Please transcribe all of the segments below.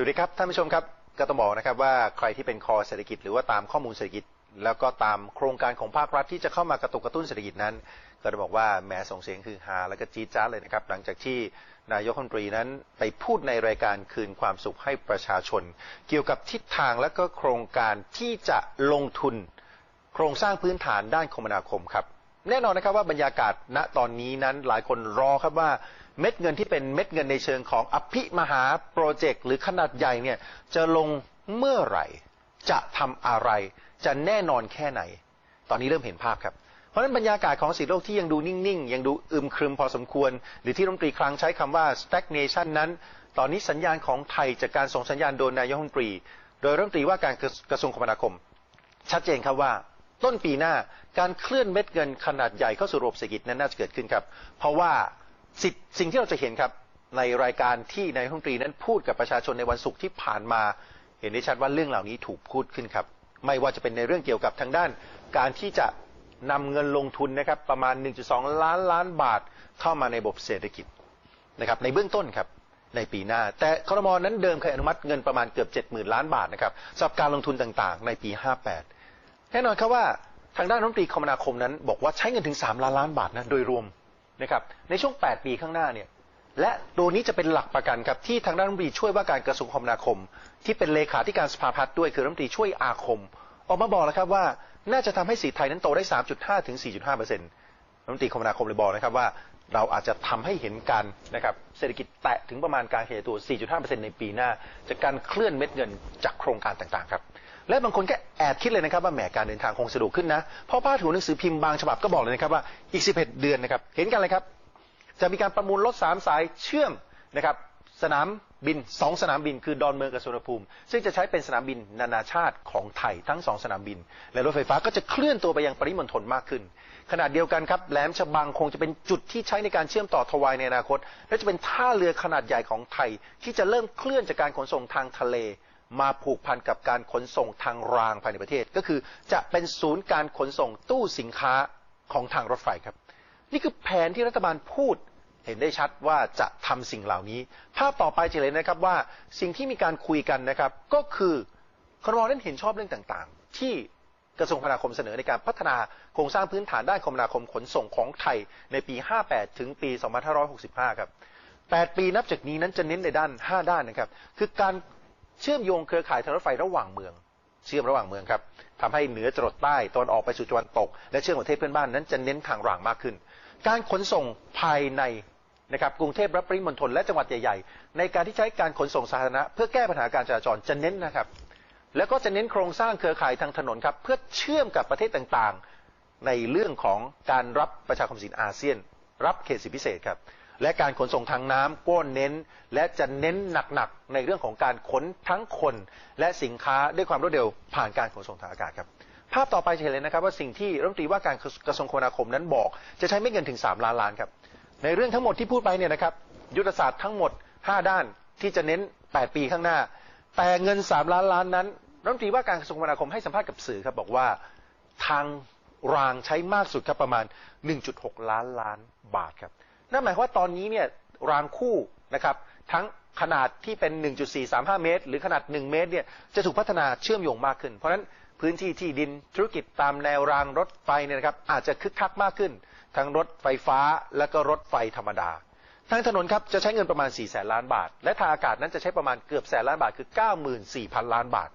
สวัสดีครับท่านผู้ชมครับก็ต้องบอกนะครับว่าใครที่เป็นคอเศรษฐกิจหรือว่าตามข้อมูลเศรษฐกิจ แล้วก็ตามโครงการของภาครัฐที่จะเข้ามากระตุกกระตุ้นเศรษฐกิจนั้น ก็จะบอกว่าแหมส่งเสียงคือฮาแล้วก็จี๊ดจ้าดเลยนะครับหลังจากที่นายกรัฐมนตรีนั้นไปพูดในรายการคืนความสุขให้ประชาชน เกี่ยวกับทิศทางและก็โครงการที่จะลงทุน โครงสร้างพื้นฐานด้านคมนาคมครับแน่นอนนะครับว่าบรรยากาศณตอนนี้นั้นหลายคนรอครับว่า เม็ดเงินที่เป็นเม็ดเงินในเชิงของอภิมหาโปรเจกต์หรือขนาดใหญ่เนี่ยจะลงเมื่อไหร่ จะทำอะไร จะแน่นอนแค่ไหน ตอนนี้เริ่มเห็นภาพครับ เพราะฉะนั้นบรรยากาศของสีโลกที่ยังดูนิ่งๆ ยังดูอึมครึมพอสมควร หรือที่รัฐมนตรีคลังใช้คำว่า stagnation นั้น ตอนนี้สัญญาณของไทยจากการส่งสัญญาณโดยนายกรัฐมนตรี โดยรัฐมนตรีว่าการกระทรวงคมนาคม ชัดเจนครับว่าต้นปีหน้าการเคลื่อนเม็ดเงินขนาดใหญ่เข้าสู่ระบบเศรษฐกิจนั้นน่าจะเกิดขึ้นครับ เพราะว่า สิ่งสิ่งที่เราจะเห็นครับในรายการที่นายกรัฐมนตรีนั้นพูดกับประชาชนในวันศุกร์ที่ผ่านมา เห็นได้ชัดว่าเรื่องเหล่านี้ถูกพูดขึ้นครับ ไม่ว่าจะเป็นในเรื่องเกี่ยวกับทางด้าน การที่จะนำเงินลงทุนนะครับประมาณ 1.2 ล้านล้านบาทเข้ามาในระบบเศรษฐกิจนะครับในเบื้องต้นครับในปีหน้า แต่ครมนั้นเดิมเคยอนุมัติเงินประมาณเกือบ 70,000 ล้านบาทนะครับสำหรับการลงทุนต่างๆ ในปี 58 แน่นอนครับว่าทางด้านรัฐมนตรีคมนาคมนั้น บอกว่าใช้เงินถึง 3 ล้านล้านบาทนะโดยรวม นะครับในช่วง 8 ปีข้างหน้าเนี่ยและตัวนี้จะเป็นหลักประกันครับที่ทางด้านรัฐมนตรีช่วยว่าการกระทรวงคมนาคม ที่เป็นเลขาธิการสภาพัฒน์ด้วยคือรัฐมนตรีช่วยอาคม ออกมาบอกแล้วครับว่าน่าจะทำให้สีไทยนั้นโตได้ 3.5 ถึง 4.5เปอร์เซ็นต์รัฐมนตรีคมนาคมเลยบอกนะครับว่าเราอาจจะทำให้เห็นการนะครับเศรษฐกิจแตะถึงประมาณการเขยายตัว 4.5%ในปีหน้า จากการเคลื่อนเม็ดเงินจากโครงการต่างๆครับ และบางคนก็แอบคิดเลยนะครับว่าแหมการเดินทางคงสะดวกขึ้นนะเพราะพาดหัวหนังสือพิมพ์บางฉบับก็บอกเลยนะครับว่าอีก 11 เดือนนะครับเห็นกันเลยครับ จะมีการประมูลรถ3สายเชื่อมนะครับสนามบิน2สนามบินคือดอนเมืองกับสุวรรณภูมิ ซึ่งจะใช้เป็นสนามบินนานาชาติของไทยทั้ง2สนามบิน และรถไฟฟ้าก็จะเคลื่อนตัวไปยังปริมณฑลมากขึ้นขนาดเดียวกันครับแหลมฉบังคงจะเป็นจุดที่ใช้ในการเชื่อมต่อทวายในอนาคต และจะเป็นท่าเรือขนาดใหญ่ของไทย ที่จะเริ่มเคลื่อนจากการขนส่งทางทะเล มาผูกพันกับการขนส่งทางรางภายในประเทศ ก็คือจะเป็นศูนย์การขนส่งตู้สินค้าของทางรถไฟครับ นี่คือแผนที่รัฐบาลพูดเห็นได้ชัดว่าจะทำสิ่งเหล่านี้ ภาพต่อไปจะเห็นนะครับว่าสิ่งที่มีการคุยกันนะครับ ก็คือครมนั้นเห็นชอบเรื่องต่างๆ ที่กระทรวงคมนาคมเสนอในการพัฒนาโครงสร้างพื้นฐานด้านคมนาคมขนส่งของไทยในปี 58 ถึงปี 2565 ครับ 8 ปีนับจากนี้นั้นจะเน้นในด้าน 5 ด้านนะครับ คือการ เชื่อมโยงเครือข่ายทางรถไฟระหว่างเมือง เชื่อมระหว่างเมืองครับทำให้เหนือจรดใต้ตอนออกไปสู่ตะวันตก และเชื่อมประเทศเพื่อนบ้านนั้นจะเน้นทางรางมากขึ้น การขนส่งภายในนะครับกรุงเทพและปริมณฑลและจังหวัดใหญ่ๆ ในการที่ใช้การขนส่งสาธารณะ เพื่อแก้ปัญหาการจราจรจะเน้นนะครับ แล้วก็จะเน้นโครงสร้างเครือข่ายทางถนนครับเพื่อเชื่อมกับประเทศต่างๆ ในเรื่องของการรับประชาคมสินอาเซียน รับเขตสิทธิพิเศษครับ และการขนส่งทางน้ำก็เน้น และจะเน้นหนักๆในเรื่องของการขนทั้งคน และสินค้าด้วยความรวดเร็วผ่านการขนส่งทางอากาศครับภาพต่อไปจะเห็นเลยนะครับว่าสิ่งที่รัฐมนตรีว่าการกระทรวงคมนาคมนั้นบอก จะใช้ไม่เงินถึง 3 ล้านล้านครับในเรื่องทั้งหมดที่พูดไปเนี่ยนะครับยุทธศาสตร์ทั้งหมด 5 ด้านที่จะเน้น 8 ปีข้างหน้า แต่เงิน 3 ล้านล้านนั้นรัฐมนตรีว่าการกระทรวงคมนาคมให้สัมภาษณ์กับสื่อครับบอกว่าทางรางใช้มากสุดครับประมาณ 1.6 ล้านล้านบาทครับ นั่นหมายความว่าตอนนี้เนี่ยรางคู่นะครับทั้งขนาดที่เป็น 1.435 เมตร หรือขนาด 1 เมตรเนี่ยจะถูกพัฒนาเชื่อมโยงมากขึ้น เพราะฉะนั้นพื้นที่ที่ดินธุรกิจตามแนวรางรถไฟเนี่ยนะครับอาจจะคึกคักมากขึ้น ทั้งรถไฟฟ้าและก็รถไฟธรรมดา ทางถนนครับจะใช้เงินประมาณ 4 แสนล้านบาท และทางอากาศนั้นจะใช้ประมาณเกือบแสนล้านบาทคือ 94,000 ล้านบาท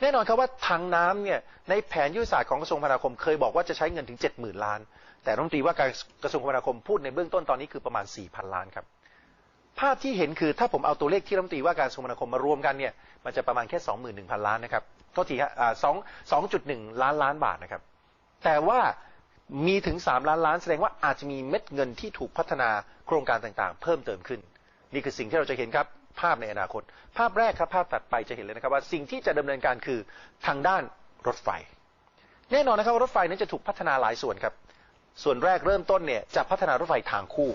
แน่นอนครับว่าทางน้ำเนี่ยในแผนยุทธศาสตร์ของกระทรวงคมนาคมเคยบอกว่าจะใช้เงินถึง 70,000 ล้าน แต่รัฐมนตรีว่าการกระทรวงคมนาคมพูดในเบื้องต้นตอนนี้คือประมาณ4,000ล้านครับ ภาพที่เห็นคือถ้าผมเอาตัวเลขที่รัฐมนตรีว่าการกระทรวงคมนาคมมารวมกันเนี่ยมันจะประมาณแค่21,000 ล้านนะครับโทษทีฮะสองสองจุดหนึ่งล้านล้านบาทนะครับ แต่ว่ามีถึง 3 ล้านล้านแสดงว่าอาจจะมีเม็ดเงินที่ถูกพัฒนาโครงการต่างๆ เพิ่มเติมขึ้น นี่คือสิ่งที่เราจะเห็นครับภาพในอนาคต ภาพแรกครับภาพตัดไปจะเห็นเลยนะครับว่าสิ่งที่จะดำเนินการคือทางด้านรถไฟ แน่นอนนะครับว่ารถไฟนั้นจะถูกพัฒนาหลายส่วนครับ ส่วนแรกเริ่มต้นเนี่ยจะพัฒนารถไฟทางคู่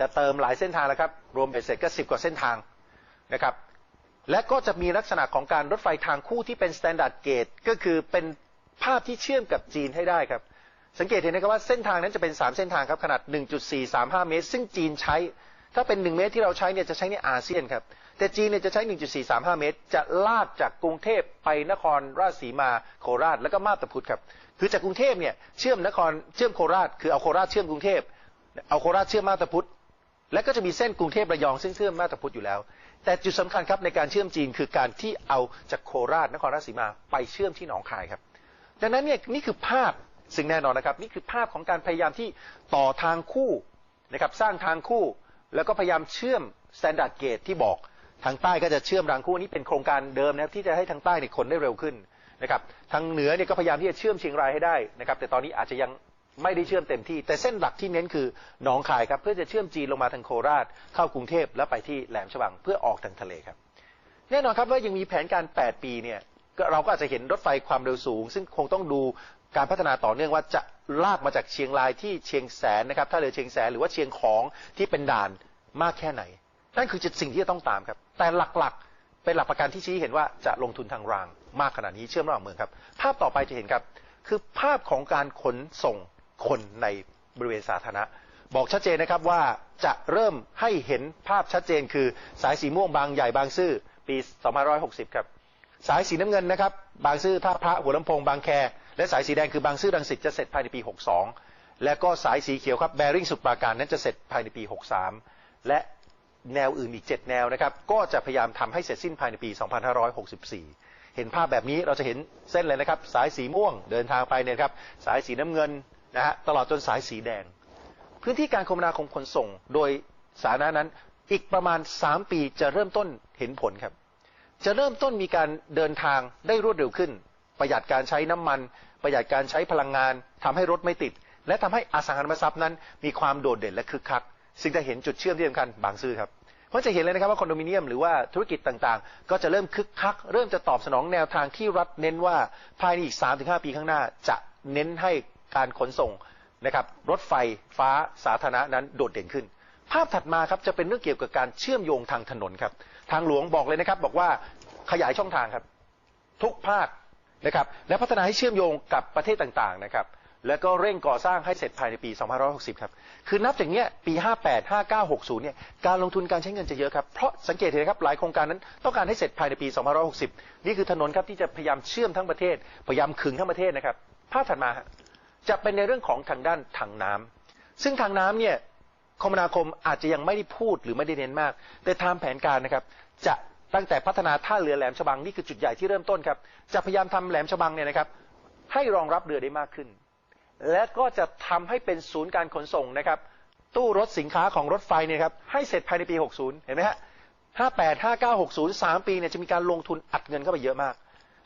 จะเติมหลายเส้นทางแล้วครับ รวมไปเสร็จก็สิบกว่าเส้นทางนะครับ และก็จะมีลักษณะของการรถไฟทางคู่ที่เป็น standard gauge ก็คือเป็นภาพที่เชื่อมกับจีนให้ได้ครับ สังเกตเห็นนะครับว่าเส้นทางนั้นจะเป็น 3 เส้นทางครับขนาด 1.435 เมตร ซึ่งจีนใช้ ถ้าเป็น 1 เมตรที่เราใช้เนี่ยจะใช้ในอาเซียนครับ แต่จีนเนี่ยจะใช้ 1.435 เมตร จะลากจากกรุงเทพไปนครราชสีมาโคราชแล้วก็มาบตาพุธครับ คือจากกรุงเทพเนี่ยเชื่อมนครเชื่อมโคราช คือเอาโคราชเชื่อมกรุงเทพเอาโคราชเชื่อมมาบตาพุธและก็จะมีเส้นกรุงเทพระยองซึ่งเชื่อมมาบตาพุธอยู่แล้ว แต่จุดสำคัญครับในการเชื่อมจีนคือการที่เอาจากโคราชนครราชสีมาไปเชื่อมที่หนองคายครับ ดังนั้นเนี่ยนี่คือภาพซึ่งแน่นอนนะครับ นี่คือภาพของการพยายามที่ต่อทางคู่นะครับสร้างทางคู่แล้วก็พยายามเชื่อม standard gauge ที่บอก ทางใต้ก็จะเชื่อมรางคู่นี้เป็นโครงการเดิมนะครับที่จะให้ทางใต้เนี่ยขนได้เร็วขึ้นนะครับทางเหนือเนี่ยก็พยายามที่จะเชื่อมเชียงรายให้ได้นะครับแต่ตอนนี้อาจจะยังไม่ได้เชื่อมเต็มที่ แต่เส้นหลักที่เน้นคือหนองคายครับเพื่อจะเชื่อมจีนลงมาทางโคราช เข้ากรุงเทพแล้วไปที่แหลมฉบังเพื่อออกทางทะเลครับแน่นอนครับว่ายังมีแผนการ 8 ปีเนี่ยเราก็อาจจะเห็นรถไฟความเร็วสูง ซึ่งคงต้องดูการพัฒนาต่อเนื่องว่าจะลากมาจากเชียงรายที่เชียงแสนนะครับถ้าเรือเชียงแสนหรือว่าเชียงของที่เป็นด่านมากแค่ไหนนั่นคือจุดสิ่งที่จะต้องตามครับ แต่หลักๆ เป็นหลักประกันที่ชี้เห็นว่าจะลงทุนทางรางมากขนาดนี้เชื่อมระหว่างเมืองครับ ภาพต่อไปจะเห็นครับ คือภาพของการขนส่งคนในบริเวณสาธารณะ บอกชัดเจนนะครับว่าจะเริ่มให้เห็นภาพชัดเจน คือสายสีม่วงบางใหญ่บางซื่อปี 2560 ครับ สายสีน้ำเงินนะครับ บางซื่อท่าพระหัวลำโพงบางแค และสายสีแดงคือบางซื่อรังสิตจะเสร็จภายในปี 62 และก็สายสีเขียวครับแบริ่งสุดปราการนั้นจะเสร็จภายในปี 63 และ แนวอื่นอีก 7 แนวนะครับ ก็จะพยายามทำให้เสร็จสิ้นภายในปี 2564 เห็นภาพแบบนี้เราจะเห็นเส้นเลยนะครับ สายสีม่วงเดินทางไปเนี่ยครับ สายสีน้ำเงินนะฮะตลอดจนสายสีแดง พื้นที่การคมนาคมขนส่ง โดยสาธารณะนั้นอีกประมาณ 3 ปีจะเริ่มต้นเห็นผลครับ จะเริ่มต้นมีการเดินทางได้รวดเร็วขึ้น ประหยัดการใช้น้ำมัน ประหยัดการใช้พลังงานทำให้รถไม่ติด และทำให้อสังหาริมทรัพย์นั้น มีความโดดเด่นและคึกคัก ซึ่งจะเห็นจุดเชื่อมที่สำคัญบางซื่อครับเพราะจะเห็นเลยนะครับว่าคอนโดมิเนียมหรือว่าธุรกิจต่างๆ ก็จะเริ่มคึกคัก เริ่มจะตอบสนองแนวทางที่รัฐเน้นว่าภายในอีก 3-5 ปีข้างหน้า จะเน้นให้การขนส่งนะครับรถไฟฟ้าสาธารณะนั้นโดดเด่นขึ้น ภาพถัดมาครับจะเป็นเรื่องเกี่ยวกับการเชื่อมโยงทางถนนครับ ทางหลวงบอกเลยนะครับบอกว่าขยายช่องทางครับ ทุกภาคนะครับและพัฒนาให้เชื่อมโยงกับประเทศต่างๆนะครับ แล้วก็เร่งก่อสร้างให้เสร็จภายในปี 2560 ครับ คือนับจากเนี้ยปี 58 59 60 เนี่ย การลงทุนการใช้เงินจะเยอะครับ เพราะสังเกตเห็นนะครับหลายโครงการนั้นต้องการให้เสร็จภายในปี 2560 นี่คือถนนครับที่จะพยายามเชื่อมทั้งประเทศ พยายามขึงทั้งประเทศนะครับ ภาพถัดมาจะเป็นในเรื่องของทางด้านทางน้ำซึ่งทางน้ำเนี่ยคมนาคมอาจจะยังไม่ได้พูดหรือไม่ได้เน้นมาก แต่ตามแผนการนะครับจะตั้งแต่พัฒนาท่าเรือแหลมฉบังนี่คือจุดใหญ่ที่เริ่มต้นครับ จะพยายามทำแหลมฉบังเนี่ยนะครับให้รองรับเรือได้มากขึ้น และก็จะทำให้เป็นศูนย์การขนส่งนะครับ ตู้รถสินค้าของรถไฟเนี่ยครับให้เสร็จภายในปี 60 เห็นไหมฮะ 58 59 60 3 ปีเนี่ยจะมีการลงทุนอัดเงินเข้าไปเยอะมาก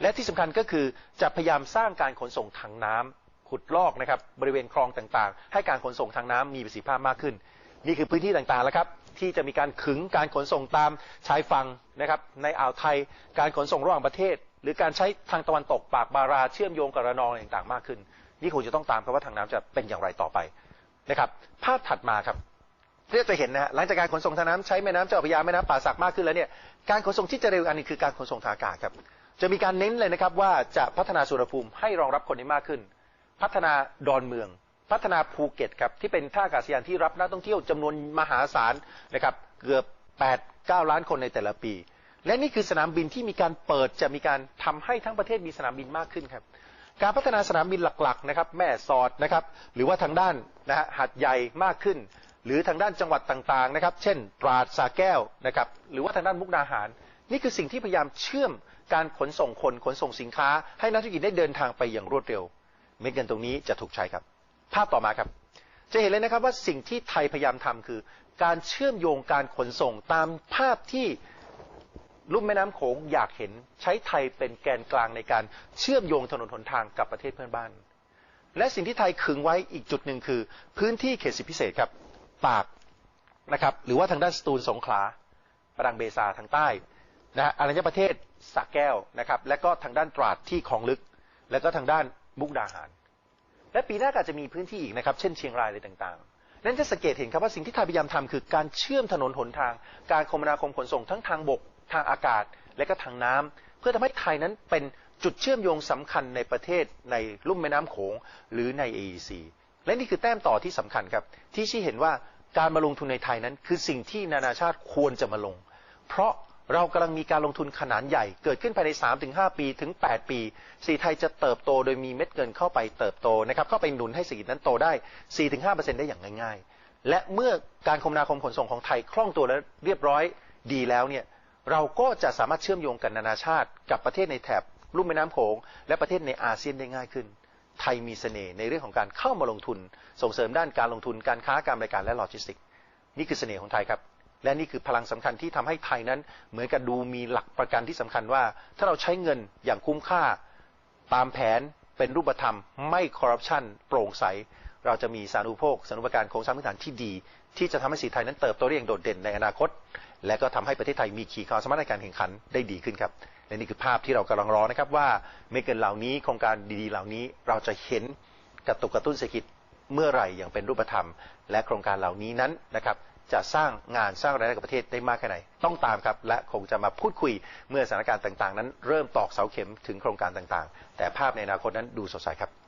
และที่สำคัญก็คือจะพยายามสร้างการขนส่งทางน้ำขุดลอกนะครับบริเวณคลองต่างๆ ให้การขนส่งทางน้ำมีประสิทธิภาพมากขึ้น นี่คือพื้นที่ต่างๆแล้วครับที่จะมีการขึงการขนส่งตามชายฝั่งนะครับในอ่าวไทยการขนส่งระหว่างประเทศ หรือการใช้ทางตะวันตกปากบาราเชื่อมโยงกับระนองต่างๆมากขึ้น นี่คงจะต้องตามครับว่าทางน้ำจะเป็นอย่างไรต่อไปนะครับ ภาพถัดมาครับเรียกจะเห็นนะฮะหลังจากการขนส่งทางน้ำใช้แม่น้ำเจ้าพระยาแม่น้ำป่าสักมากขึ้นแล้วเนี่ยการขนส่งที่จะเร็วอันนี้คือการขนส่งทางอากาศครับ จะมีการเน้นเลยนะครับว่าจะพัฒนาสุวรรณภูมิให้รองรับคนได้มากขึ้น พัฒนาดอนเมือง พัฒนาภูเก็ตครับที่เป็นท่าอากาศยานที่รับนักท่องเที่ยวจำนวนมหาศาลนะครับเกือบ8 9 ล้านคนในแต่ละปี และนี่คือสนามบินที่มีการเปิดจะมีการทำให้ทั้งประเทศมีสนามบินมากขึ้นครับ การพัฒนาสนามบินหลักๆนะครับแม่สอดนะครับหรือว่าทางด้านนะฮะหัดใหญ่มากขึ้น หรือทางด้านจังหวัดต่างๆนะครับ เช่น ตราดสาแก้วนะครับหรือว่าทางด้านมุกดาหาร นี่คือสิ่งที่พยายามเชื่อมการขนส่งคนขนส่งสินค้า ให้นักธุรกิจได้เดินทางไปอย่างรวดเร็ว เม็ดเงินตรงนี้จะถูกใช้ครับ ภาพต่อมาครับ จะเห็นเลยนะครับว่าสิ่งที่ไทยพยายามทำคือ การเชื่อมโยงการขนส่งตามภาพที่ ลุ่มแม่น้ำโขงอยากเห็นใช้ไทยเป็นแกนกลางในการเชื่อมโยงถนนหนทางกับประเทศเพื่อนบ้าน และสิ่งที่ไทยขึงไว้อีกจุดหนึ่งคือ พื้นที่เขตสิพิเศษครับปากนะครับหรือว่าทางด้านสตูลสงขลาปรังเบซาทางใต้นะฮะอรัญญประเทศสระแก้วนะครับและก็ทางด้านตราดที่คลองลึก และก็ทางด้านมุกดาหาร และปีหน้าก็จจะมีพื้นที่อีกนะครับเช่นเชียงรายอะไรต่างๆ นั้นจะสังเกตเห็นครับว่าสิ่งที่ไทยพยายามทำคือการเชื่อมถนนหนทาง การคมนาคมขนส่งทั้งทางบก ทางอากาศและก็ทางน้ำเพื่อทำให้ไทยนั้นเป็นจุดเชื่อมโยงสำคัญในประเทศในลุ่มแม่น้ำโขงหรือใน AEC และนี่คือแต้มต่อที่สำคัญครับ ที่ชี้เห็นว่าการมาลงทุนในไทยนั้น คือสิ่งที่นานาชาติควรจะมาลง เพราะเรากำลังมีการลงทุนขนาดใหญ่ เกิดขึ้นภายใน 3-5 ปีถึง 8 ปีสีไทยจะเติบโตโดยมีเม็ดเงินเข้าไปเติบโตนะครับเข้าไปหนุนให้เศรษฐกิจนั้นโตได้ 4-5%ได้อย่างง่าย ๆ และเมื่อการคมนาคมขนส่งของไทยคล่องตัวและเรียบร้อยดีแล้วเนี่ย เราก็จะสามารถเชื่อมโยงกันนานาชาติ กับประเทศในแถบลุ่มแม่น้ำโขงและประเทศในอาเซียนได้ง่ายขึ้น ไทยมีเสน่ห์ในเรื่องของการเข้ามาลงทุน ส่งเสริมด้านการลงทุนการค้าการบริการและโลจิสติกส์นี่คือเสน่ห์ของไทยครับ และนี่คือพลังสำคัญที่ทำให้ไทยนั้น เหมือนกับดูมีหลักประกันที่สำคัญว่า ถ้าเราใช้เงินอย่างคุ้มค่า ตามแผนเป็นรูปธรรม ไม่คอร์รัปชันโปร่งใสเราจะมีสารณูปโภคสาธารณูปการโครงสร้างพื้นฐานที่ดี ที่จะทำให้สีไทยนั้นเติบโตได้อย่างโดดเด่นในอนาคต และก็ทำให้ประเทศไทยมีขีดความสามารถในการแข่งขันได้ดีขึ้นครับ และนี่คือภาพที่เรากำลังรอนะครับว่าเมกเกินเหล่านี้โครงการดีๆเหล่านี้เราจะเห็นกระตุกกระตุ้นเศรษฐกิจเมื่อไหร่อย่างเป็นรูปธรรม และโครงการเหล่านี้นั้นนะครับจะสร้างงานสร้างรายได้กับประเทศได้มากแค่ไหน ต้องตามครับ และคงจะมาพูดคุยเมื่อสถานการณ์ต่างๆ นั้น เริ่มตอกเสาเข็มถึงโครงการต่างๆ แต่ภาพในอนาคตนั้นดูสดใสครับ